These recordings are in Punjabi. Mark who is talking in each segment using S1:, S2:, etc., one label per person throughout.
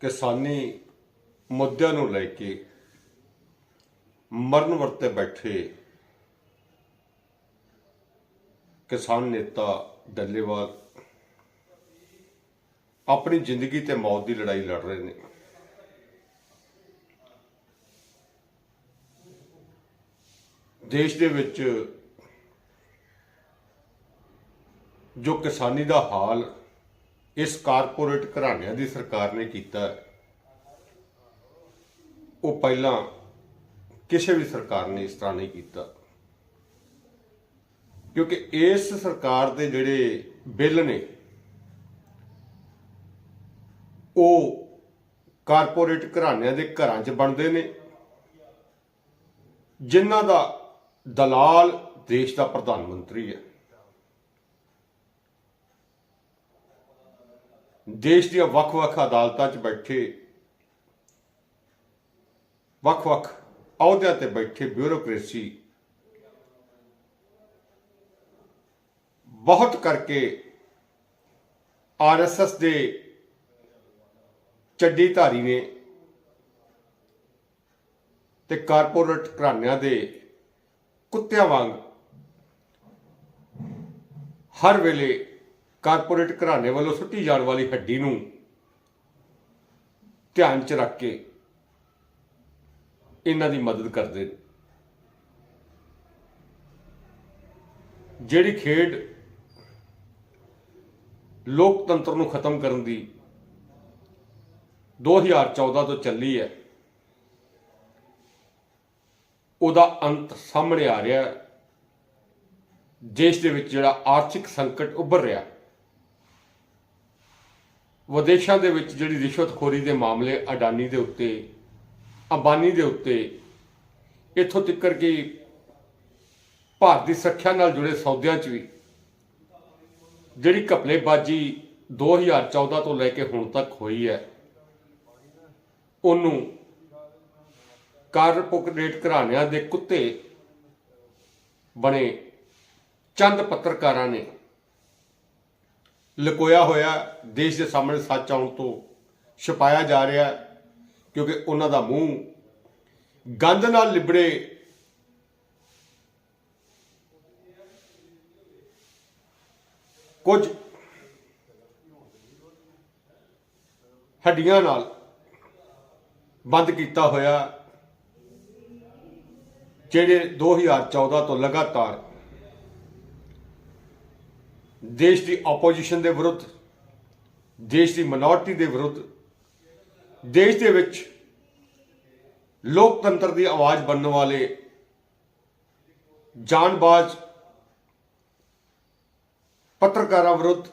S1: ਕਿਸਾਨੀ ਮੁੱਦਿਆਂ ਨੂੰ ਲੈ ਕੇ ਮਰਨ ਵਰਤੇ ਬੈਠੇ ਕਿਸਾਨ ਨੇਤਾ ਡੱਲੇਵਾਲ ਆਪਣੀ ਜ਼ਿੰਦਗੀ ਤੇ ਮੌਤ ਦੀ ਲੜਾਈ ਲੜ ਰਹੇ ਨੇ। ਦੇਸ਼ ਦੇ ਵਿੱਚ ਜੋ ਕਿਸਾਨੀ ਦਾ ਹਾਲ ਇਸ ਕਾਰਪੋਰੇਟ ਘਰਾਣਿਆਂ ਦੀ ਸਰਕਾਰ ਨੇ ਕੀਤਾ ਉਹ ਪਹਿਲਾਂ ਕਿਸੇ ਵੀ ਸਰਕਾਰ ਨੇ ਇਸ ਤਰ੍ਹਾਂ ਨਹੀਂ ਕੀਤਾ। ਕਿਉਂਕਿ ਇਸ ਸਰਕਾਰ ਦੇ ਜਿਹੜੇ ਬਿੱਲ ਨੇ, ਉਹ ਕਾਰਪੋਰੇਟ ਘਰਾਣਿਆਂ ਦੇ ਘਰਾਂ 'ਚ ਬਣਦੇ ਨੇ। ਜਿਨ੍ਹਾਂ ਦਾ ਦਲਾਲ ਦੇਸ਼ ਦਾ ਪ੍ਰਧਾਨ ਮੰਤਰੀ ਹੈ। ਦੇਸ਼ ਦੀਆਂ ਵੱਖ-ਵੱਖ ਅਦਾਲਤਾਂ 'ਚ ਬੈਠੇ, ਵੱਖ-ਵੱਖ ਅਹੁਦਿਆਂ ਤੇ ਬੈਠੇ ਬਿਊਰੋਕ੍ਰੇਸੀ ਬਹੁਤ ਕਰਕੇ ਆਰਐਸਐਸ ਦੇ ਚੱਡੀ ਧਾਰੀ ਨੇ ਤੇ ਕਾਰਪੋਰੇਟ ਘਰਾਣਿਆਂ ਦੇ ਕੁੱਤਿਆਂ ਵਾਂਗ ਹਰ ਵੇਲੇ ਕਾਰਪੋਰੇਟ ਘਰਾਣੇ ਵੱਲੋਂ ਸੁੱਟੀ ਜਾਣ ਵਾਲੀ ਹੱਡੀ ਨੂੰ ਧਿਆਨ 'ਚ ਰੱਖ ਕੇ ਇਹਨਾਂ ਦੀ ਮਦਦ ਕਰਦੇ ਨੇ। ਜਿਹੜੀ ਖੇਡ ਲੋਕਤੰਤਰ ਨੂੰ ਖਤਮ ਕਰਨ ਦੀ 2014 ਤੋਂ ਚੱਲੀ ਹੈ, ਉਹਦਾ ਅੰਤ ਸਾਹਮਣੇ ਆ ਰਿਹਾ ਦੇਸ਼ ਦੇ ਵਿੱਚ ਜਿਹੜਾ ਆਰਥਿਕ ਸੰਕਟ ਉੱਭਰ ਰਿਹਾ ਵਿਦੇਸ਼ਾਂ ਦੇ ਵਿੱਚ ਜਿਹੜੀ ਰਿਸ਼ਵਤਖੋਰੀ ਦੇ ਮਾਮਲੇ ਅਡਾਨੀ ਦੇ ਉੱਤੇ, ਅੰਬਾਨੀ ਦੇ ਉੱਤੇ, ਇੱਥੋਂ ਤੱਕ ਕਿ ਭਾਰਤ ਦੀ ਸੁਰੱਖਿਆ ਨਾਲ ਜੁੜੇ ਸੌਦਿਆਂ 'ਚ ਵੀ ਜਿਹੜੀ ਘਪਲੇਬਾਜ਼ੀ 2014 ਤੋਂ ਲੈ ਕੇ ਹੁਣ ਤੱਕ ਹੋਈ ਹੈ, ਉਹਨੂੰ ਕਾਰਪੋਰੇਟ ਘਰਾਣਿਆਂ ਦੇ ਕੁੱਤੇ ਬਣੇ ਚੰਦ ਪੱਤਰਕਾਰਾਂ ਨੇ ਲੁਕੋਇਆ ਹੋਇਆ ਦੇਸ਼ ਦੇ ਸਾਹਮਣੇ ਸੱਚ ਆਉਣ ਤੋਂ ਛਪਾਇਆ ਜਾ ਰਿਹਾ ਕਿਉਂਕਿ ਉਹਨਾਂ ਦਾ ਮੂੰਹ ਗੰਦ ਨਾਲ ਲਿਬੜੇ ਕੁਝ ਹੱਡੀਆਂ ਨਾਲ ਬੰਦ ਕੀਤਾ ਹੋਇਆ, ਜਿਹੜੇ 2014 ਤੋਂ ਲਗਾਤਾਰ ਦੇਸ਼ ਦੀ ਆਪੋਜੀਸ਼ਨ ਦੇ ਵਿਰੁੱਧ, ਦੇਸ਼ ਦੀ ਮਿਨੋਰਟੀ ਦੇ ਵਿਰੁੱਧ, ਦੇਸ਼ ਦੇ ਵਿੱਚ ਲੋਕਤੰਤਰ ਦੀ ਆਵਾਜ਼ ਬਣਨ ਵਾਲੇ ਜਾਨਬਾਜ਼ ਪੱਤਰਕਾਰਾਂ ਵਿਰੁੱਧ,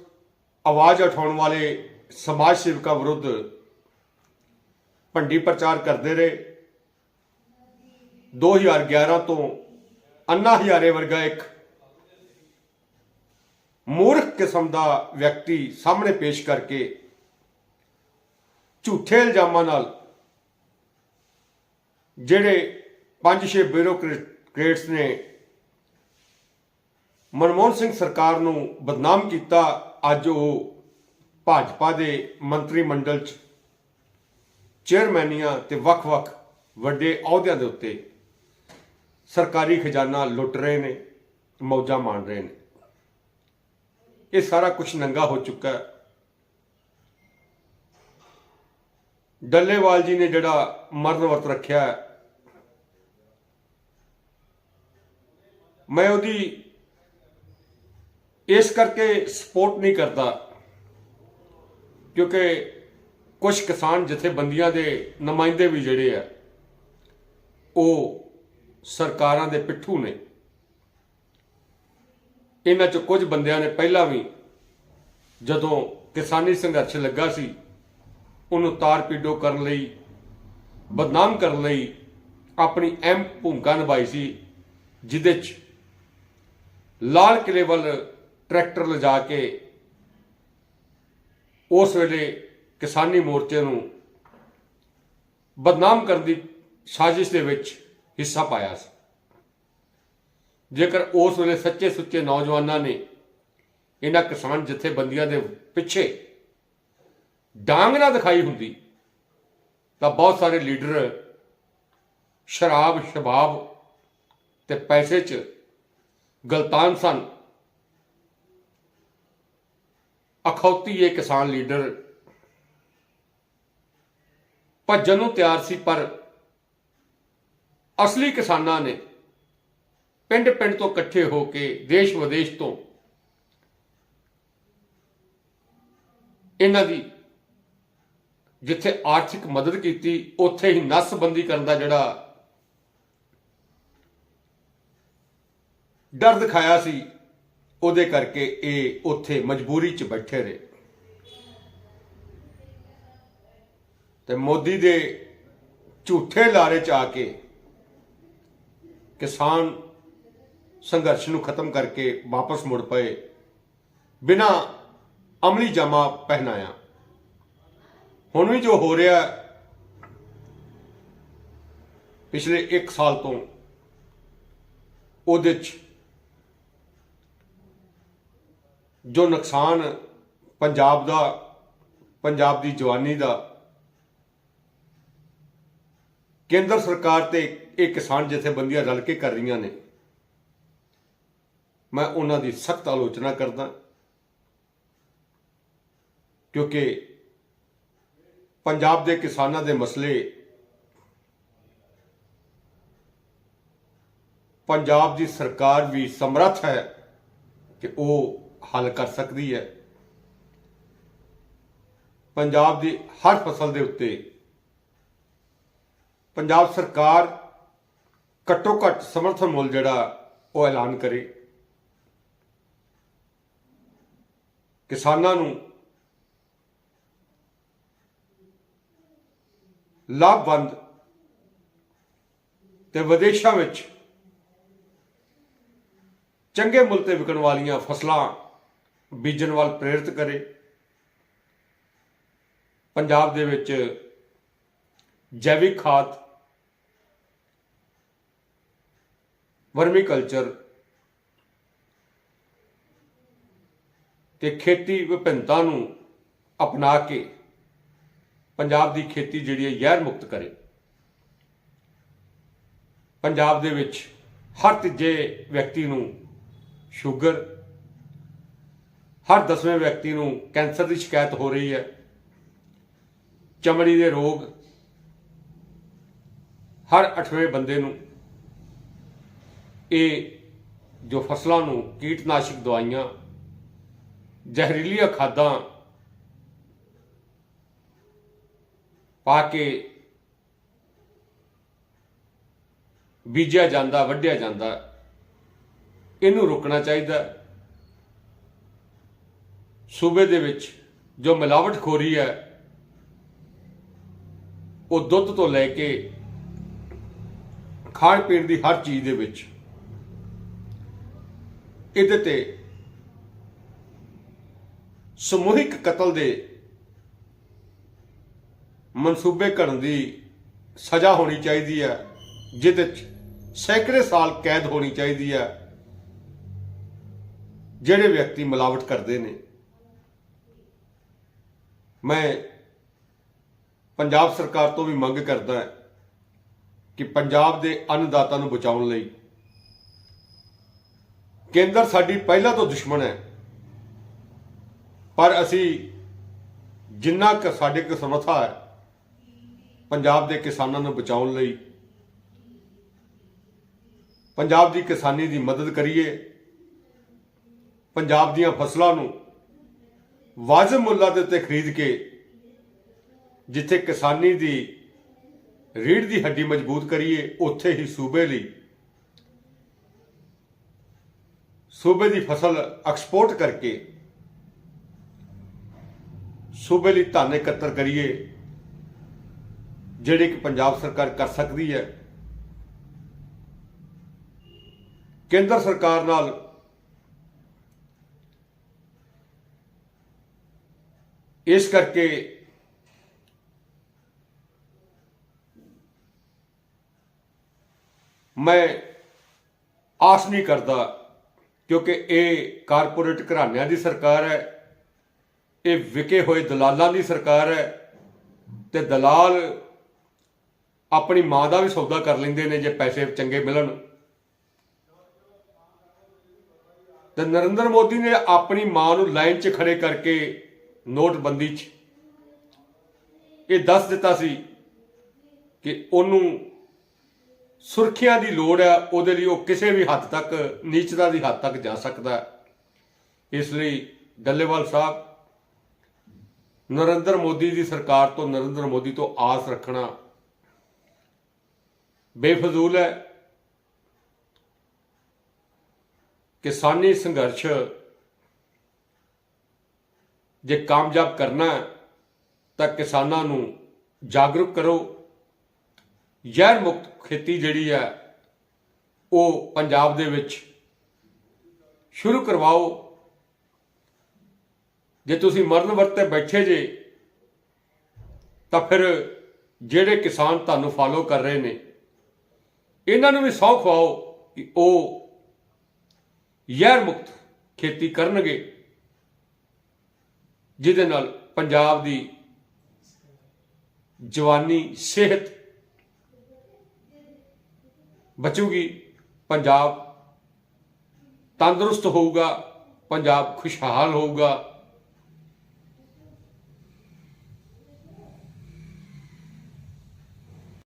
S1: ਆਵਾਜ਼ ਉਠਾਉਣ ਵਾਲੇ ਸਮਾਜ ਸੇਵਕਾਂ ਵਿਰੁੱਧ ਭੰਡੀ ਪ੍ਰਚਾਰ ਕਰਦੇ ਰਹੇ। 2011 ਤੋਂ ਅੰਨਾ ਹਜ਼ਾਰੇ ਵਰਗਾ ਇੱਕ ਮੂਰਖ ਕਿਸਮ ਦਾ ਵਿਅਕਤੀ ਸਾਹਮਣੇ ਪੇਸ਼ ਕਰਕੇ ਝੂਠੇ ਇਲਜ਼ਾਮਾਂ ਨਾਲ ਜਿਹੜੇ ਪੰਜ ਛੇ ਬਿਊਰੋਕਰੇਟਸ ਨੇ ਮਨਮੋਹਨ ਸਿੰਘ ਸਰਕਾਰ ਨੂੰ ਬਦਨਾਮ ਕੀਤਾ, ਅੱਜ ਉਹ ਭਾਜਪਾ ਦੇ ਮੰਤਰੀ ਮੰਡਲ 'ਚ ਚੇਅਰਮੈਨੀਆਂ ਤੇ ਵੱਖ-ਵੱਖ ਵੱਡੇ ਅਹੁਦਿਆਂ ਦੇ ਉੱਤੇ ਸਰਕਾਰੀ ਖਜ਼ਾਨਾ ਲੁੱਟ ਰਹੇ ਨੇ, ਮੌਜਾਂ ਮਾਣ ਰਹੇ ਨੇ। ਇਹ ਸਾਰਾ ਕੁਝ ਨੰਗਾ ਹੋ ਚੁੱਕਾ ਹੈ। ਡੱਲੇਵਾਲ ਜੀ ਨੇ ਜਿਹੜਾ ਮਰਨ ਵਰਤ ਰੱਖਿਆ ਮੈਂ ਉਹਦੀ ਇਸ ਕਰਕੇ ਸਪੋਰਟ ਨਹੀਂ ਕਰਦਾ ਕਿਉਂਕਿ ਕੁਝ ਕਿਸਾਨ ਜਥੇਬੰਦੀਆਂ ਦੇ ਨੁਮਾਇੰਦੇ ਵੀ ਜਿਹੜੇ ਆ, ਉਹ ਸਰਕਾਰਾਂ ਦੇ ਪਿੱਠੂ ਨੇ। ਇਹਨਾਂ ਚ ਕੁਝ ਬੰਦਿਆਂ ਨੇ ਪਹਿਲਾਂ ਵੀ ਜਦੋਂ ਕਿਸਾਨੀ ਸੰਘਰਸ਼ ਲੱਗਾ ਸੀ, ਉਹਨੂੰ ਤਾਰ ਪੀਡੋ ਕਰਨ ਲਈ, ਬਦਨਾਮ ਕਰਨ ਲਈ ਆਪਣੀ ਅਹਿਮ ਭੂਮਿਕਾ ਨਿਭਾਈ ਸੀ ਜਿਹਦੇ ਚ ਲਾਲ ਕਿਲੇ ਵੱਲ ਟਰੈਕਟਰ ਲਿਜਾ ਕੇ ਉਸ ਵੇਲੇ ਕਿਸਾਨੀ ਮੋਰਚੇ ਨੂੰ ਬਦਨਾਮ ਕਰਨ ਦੀ ਸਾਜ਼ਿਸ਼ ਦੇ ਵਿੱਚ ਹਿੱਸਾ ਪਾਇਆ ਸੀ। ਜੇਕਰ ਉਸ ਵੇਲੇ ਸੱਚੇ ਸੁੱਚੇ ਨੌਜਵਾਨਾਂ ਨੇ ਇਹਨਾਂ ਕਿਸਾਨ ਜਥੇਬੰਦੀਆਂ ਦੇ ਪਿੱਛੇ ਡਾਂਗ ਨਾ ਦਿਖਾਈ ਹੁੰਦੀ, ਤਾਂ ਬਹੁਤ ਸਾਰੇ ਲੀਡਰ ਸ਼ਰਾਬ, ਸ਼ਬਾਬ ਤੇ ਪੈਸੇ 'ਚ ਗਲਤਾਨ ਸਨ। ਅਖੌਤੀ ਇਹ ਕਿਸਾਨ ਲੀਡਰ ਭੱਜਣ ਨੂੰ ਤਿਆਰ ਸੀ, ਪਰ ਅਸਲੀ ਕਿਸਾਨਾਂ ਨੇ ਪਿੰਡ ਪਿੰਡ ਤੋਂ ਇਕੱਠੇ ਹੋ ਕੇ ਦੇਸ਼ ਵਿਦੇਸ਼ ਤੋਂ ਇਹਨਾਂ ਦੀ ਜਿੱਥੇ ਆਰਥਿਕ ਮਦਦ ਕੀਤੀ, ਉੱਥੇ ਹੀ ਨਸਬੰਦੀ ਕਰਨ ਦਾ ਜਿਹੜਾ ਡਰ ਦਿਖਾਇਆ ਸੀ, ਉਹਦੇ ਕਰਕੇ ਇਹ ਉੱਥੇ ਮਜਬੂਰੀ 'ਚ ਬੈਠੇ ਰਹੇ। ਤੇ ਮੋਦੀ ਦੇ ਝੂਠੇ ਲਾਰੇ 'ਚ ਆ ਕੇ ਕਿਸਾਨ ਸੰਘਰਸ਼ ਨੂੰ ਖਤਮ ਕਰਕੇ ਵਾਪਸ ਮੁੜ ਪਏ। ਬਿਨਾ ਅਮਲੀ ਜਾਮਾ ਪਹਿਨਾਇਆ। ਹੁਣ ਵੀ ਜੋ ਹੋ ਰਿਹਾ ਪਿਛਲੇ 1 ਸਾਲ ਤੋਂ ਉਹਦੇ 'ਚ ਜੋ ਨੁਕਸਾਨ ਪੰਜਾਬ ਦਾ, ਪੰਜਾਬ ਦੀ ਜਵਾਨੀ ਦਾ, ਕੇਂਦਰ ਸਰਕਾਰ ਤੇ ਇਹ ਕਿਸਾਨ ਜਥੇਬੰਦੀਆਂ ਰਲ ਕੇ ਕਰ ਰਹੀਆਂ ਨੇ। ਮੈਂ ਉਹਨਾਂ ਦੀ ਸਖਤ ਆਲੋਚਨਾ ਕਰਦਾ ਕਿਉਂਕਿ ਪੰਜਾਬ ਦੇ ਕਿਸਾਨਾਂ ਦੇ ਮਸਲੇ, ਪੰਜਾਬ ਦੀ ਸਰਕਾਰ ਵੀ ਸਮਰੱਥ ਹੈ ਕਿ ਉਹ ਹੱਲ ਕਰ ਸਕਦੀ ਹੈ। ਪੰਜਾਬ ਦੀ ਹਰ ਫਸਲ ਦੇ ਉੱਤੇ ਪੰਜਾਬ ਸਰਕਾਰ ਘੱਟੋ ਘੱਟ ਸਮਰਥਨ ਮੁੱਲ ਜਿਹੜਾ ਉਹ ਐਲਾਨ ਕਰੇ। ਕਿਸਾਨਾਂ ਨੂੰ ਲਾਭਵੰਦ ਤੇ ਵਿਦੇਸ਼ਾਂ ਵਿੱਚ ਚੰਗੇ ਮੁੱਲ ਤੇ ਵਿਕਣ ਵਾਲੀਆਂ ਫਸਲਾਂ ਬੀਜਣ ਵੱਲ ਪ੍ਰੇਰਿਤ ਕਰੇ। ਪੰਜਾਬ ਦੇ ਵਿੱਚ ਜੈਵਿਕ ਖਾਦ ਵਰਮੀ ਕਲਚਰ ਤੇ ਖੇਤੀ ਵਿਭਿੰਨਤਾ ਨੂੰ ਅਪਣਾ ਕੇ ਪੰਜਾਬ ਦੀ ਖੇਤੀ ਜਿਹੜੀ ਹੈ ਜ਼ਹਿਰ ਮੁਕਤ ਕਰੇ। ਪੰਜਾਬ ਦੇ ਵਿੱਚ ਹਰ ਤੀਜੇ ਵਿਅਕਤੀ ਨੂੰ ਸ਼ੂਗਰ, ਹਰ ਦਸਵੇਂ ਵਿਅਕਤੀ ਨੂੰ ਕੈਂਸਰ ਦੀ ਸ਼ਿਕਾਇਤ ਹੋ ਰਹੀ ਹੈ, ਚਮੜੀ ਦੇ ਰੋਗ, ਹਰ 8ਵੇਂ ਬੰਦੇ ਨੂੰ ਇਹ ਜੋ ਫਸਲਾਂ ਨੂੰ ਕੀਟਨਾਸ਼ਕ ਦਵਾਈਆਂ ਜ਼ਹਿਰੀਲੀਆਂ ਖਾਦਾਂ ਪਾ ਕੇ ਬੀਜਿਆ ਜਾਂਦਾ, ਵੱਢਿਆ ਜਾਂਦਾ, ਇਹਨੂੰ ਰੋਕਣਾ ਚਾਹੀਦਾ। ਸੂਬੇ ਦੇ ਵਿੱਚ ਜੋ ਮਿਲਾਵਟਖੋਰੀ ਹੈ, ਉਹ ਦੁੱਧ ਤੋਂ ਲੈ ਕੇ ਖਾਣ ਪੀਣ ਦੀ ਹਰ ਚੀਜ਼ ਦੇ ਵਿੱਚ। ਇਹਦੇ ਤੇ ਸਮੂਹਿਕ ਕਤਲ ਦੇ ਮਨਸੂਬੇ ਕਰਨ ਦੀ ਸਜ਼ਾ ਹੋਣੀ ਚਾਹੀਦੀ ਹੈ ਜਿਹਦੇ ਚ ਸੈਂਕੜੇ ਸਾਲ ਕੈਦ ਹੋਣੀ ਚਾਹੀਦੀ ਹੈ, ਜਿਹੜੇ ਵਿਅਕਤੀ ਮਿਲਾਵਟ ਕਰਦੇ ਨੇ। ਮੈਂ ਪੰਜਾਬ ਸਰਕਾਰ ਤੋਂ ਵੀ ਮੰਗ ਕਰਦਾ ਹਾਂ ਕਿ ਪੰਜਾਬ ਦੇ ਅੰਨਦਾਤਾ ਨੂੰ ਬਚਾਉਣ ਲਈ ਕੇਂਦਰ ਸਾਡੀ ਪਹਿਲਾਂ ਤੋਂ ਦੁਸ਼ਮਣ ਹੈ। ਪਰ ਅਸੀਂ ਜਿੰਨਾ ਕੁ ਸਾਡੇ ਕੋਲ ਸਮਰੱਥਾ ਹੈ, ਪੰਜਾਬ ਦੇ ਕਿਸਾਨਾਂ ਨੂੰ ਬਚਾਉਣ ਲਈ, ਪੰਜਾਬ ਦੀ ਕਿਸਾਨੀ ਦੀ ਮਦਦ ਕਰੀਏ, ਪੰਜਾਬ ਦੀਆਂ ਫਸਲਾਂ ਨੂੰ ਵਾਜਬ ਮੁੱਲਾਂ ਦੇ ਉੱਤੇ ਖਰੀਦ ਕੇ, ਜਿੱਥੇ ਕਿਸਾਨੀ ਦੀ ਰੀੜ ਦੀ ਹੱਡੀ ਮਜ਼ਬੂਤ ਕਰੀਏ, ਉੱਥੇ ਹੀ ਸੂਬੇ ਲਈ, ਸੂਬੇ ਦੀ ਫਸਲ ਐਕਸਪੋਰਟ ਕਰਕੇ ਸੂਬੇ ਲਈ ਧਨ ਇਕੱਤਰ ਕਰੀਏ, ਜਿਹੜੇ ਕਿ ਪੰਜਾਬ ਸਰਕਾਰ ਕਰ ਸਕਦੀ ਹੈ। ਕੇਂਦਰ ਸਰਕਾਰ ਨਾਲ ਇਸ ਕਰਕੇ ਮੈਂ ਆਸ ਨਹੀਂ ਕਰਦਾ, ਕਿਉਂਕਿ ਇਹ ਕਾਰਪੋਰੇਟ ਘਰਾਣਿਆਂ ਦੀ ਸਰਕਾਰ ਹੈ। ਇਹ ਵਿਕੇ ਹੋਏ ਦਲਾਲਾਂ ਦੀ ਸਰਕਾਰ ਹੈ ਤੇ ਦਲਾਲ ਆਪਣੀ ਮਾਂ ਦਾ ਵੀ ਸੌਦਾ ਕਰ ਲੈਂਦੇ ਨੇ ਜੇ ਪੈਸੇ ਚੰਗੇ ਮਿਲਣ। ਤੇ ਨਰਿੰਦਰ ਮੋਦੀ ਨੇ ਆਪਣੀ ਮਾਂ ਨੂੰ ਲਾਈਨ 'ਚ ਖੜੇ ਕਰਕੇ ਨੋਟਬੰਦੀ 'ਚ ਇਹ ਦੱਸ ਦਿੱਤਾ ਸੀ ਕਿ ਉਹਨੂੰ ਸੁਰੱਖਿਆ ਦੀ ਲੋੜ ਹੈ, ਉਹਦੇ ਲਈ ਉਹ ਕਿਸੇ ਵੀ ਹੱਦ ਤੱਕ, ਨੀਚਤਾ ਦੀ ਹੱਦ ਤੱਕ ਜਾ ਸਕਦਾ ਇਸ ਲਈ ਡੱਲੇਵਾਲ ਸਾਹਿਬ ਨਰਿੰਦਰ ਮੋਦੀ ਦੀ ਸਰਕਾਰ ਤੋਂ, ਨਰਿੰਦਰ ਮੋਦੀ ਤੋਂ ਆਸ ਰੱਖਣਾ ਬੇਫਜ਼ੂਲ ਹੈ। ਕਿਸਾਨੀ ਸੰਘਰਸ਼ ਜੇ ਕਾਮਯਾਬ ਕਰਨਾ ਹੈ, ਤਾਂ ਕਿਸਾਨਾਂ ਨੂੰ ਜਾਗਰੂਕ ਕਰੋ। ਜ਼ਹਿਰ ਮੁਕਤ ਖੇਤੀ ਜਿਹੜੀ ਹੈ, ਉਹ ਪੰਜਾਬ ਦੇ ਵਿੱਚ ਸ਼ੁਰੂ ਕਰਵਾਓ। ਜੇ ਤੁਸੀਂ ਮਰਨ ਵਰਤੇ ਬੈਠੇ ਜੇ, ਤਾਂ ਫਿਰ ਜਿਹੜੇ ਕਿਸਾਨ ਤੁਹਾਨੂੰ ਫਾਲੋ ਕਰ ਰਹੇ ਨੇ, ਇਹਨਾਂ ਨੂੰ ਵੀ ਸੌ ਖਵਾਓ ਕਿ ਉਹ ਜ਼ਹਿਰ ਮੁਕਤ ਖੇਤੀ ਕਰਨਗੇ, ਜਿਹਦੇ ਨਾਲ ਪੰਜਾਬ ਦੀ ਜਵਾਨੀ, ਸਿਹਤ ਬਚੂਗੀ, ਪੰਜਾਬ ਤੰਦਰੁਸਤ ਹੋਊਗਾ, ਪੰਜਾਬ ਖੁਸ਼ਹਾਲ ਹੋਊਗਾ।